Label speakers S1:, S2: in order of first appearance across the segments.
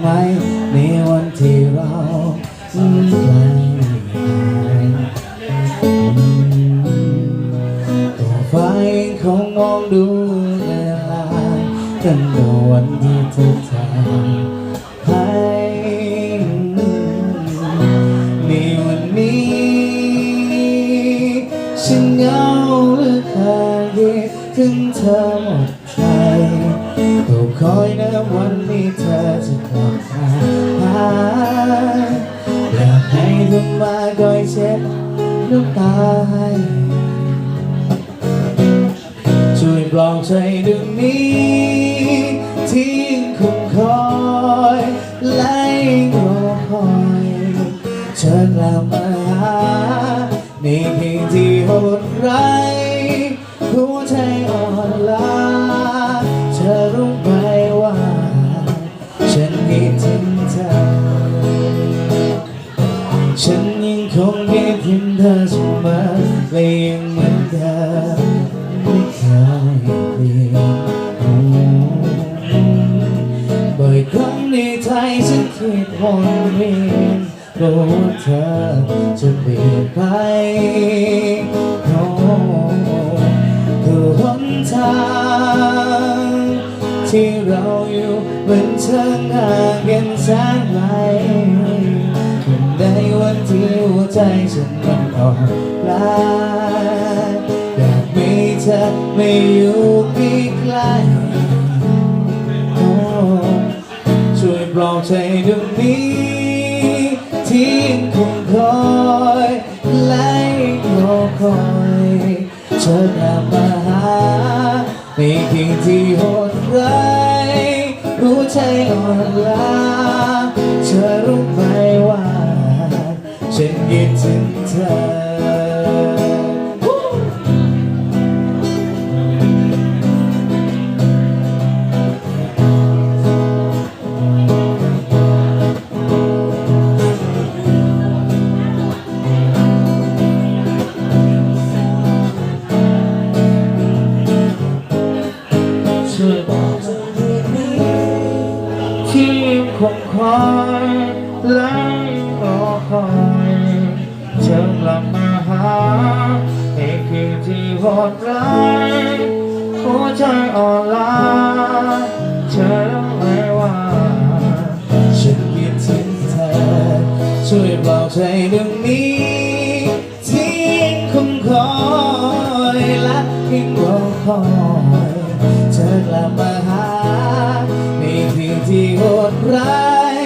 S1: ไหมในวันที่เราไกลก็ฟ้าเองคงมองดูเวลากันในวันที่เธอทำให้ในวันนี้ ฉันเหงาเหลือเกินถึงเธอหมด ใจก็คอยนะวันนี้เธอจะกลับมาหาอยากให้เธอมาคอยเช็ดน้ำตาให้ช่วยปลอบใจดวงนี้ที่คงคอยและยังรอคอยเธอกลับมาหาในเพียงที่โหดร้ายหัวใจอ่อน ฉันยังคงคิดถึงเธอเสมอและยังเหมือนเดิมไม่เคยเปลี่ยนบ่อยครั้งในใจฉันคิดวนเวียนกลัวเธอจะเปลี่ยนไปโอ้คือหนทางที่เราอยู่เหมือนเธอห่างกันแสนไกล ใจฉันมันอ่อนล้าอยากมีเธอไม่อยู่ใกล้ช่วยปลอบใจดวงนี้ที่ยังคงคอยและยังรอคอยเธอกลับมาหาในเพียงที่โหดร้ายหัวใจอ่อนล้า คงคอยและยังรอคอยเธอกลับมาหาในคืนที่โหดร้ายหัวใจอ่อนล้าเธอไม่ว่าฉันคิดถึงเธอช่วยบอกใจดวงนี้ ที่โหดร้าย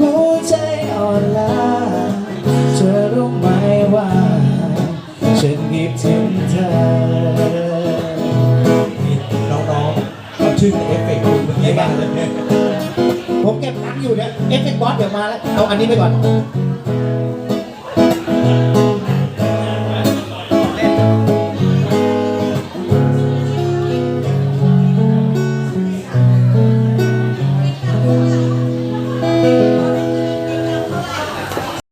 S1: หัวใจอ่อนล้าเธอรู้ไหมว่า ฉันคิดถึงเธอ
S2: นี่น้องๆเขาชื่อเอฟเฟกต์เมื่อกี้บ้างเลย
S3: ผมเก็บตังค์อยู่เนี่ยเอฟเฟกต์บอสเดี๋ยวมาแล้วเอาอันนี้ไปก่อน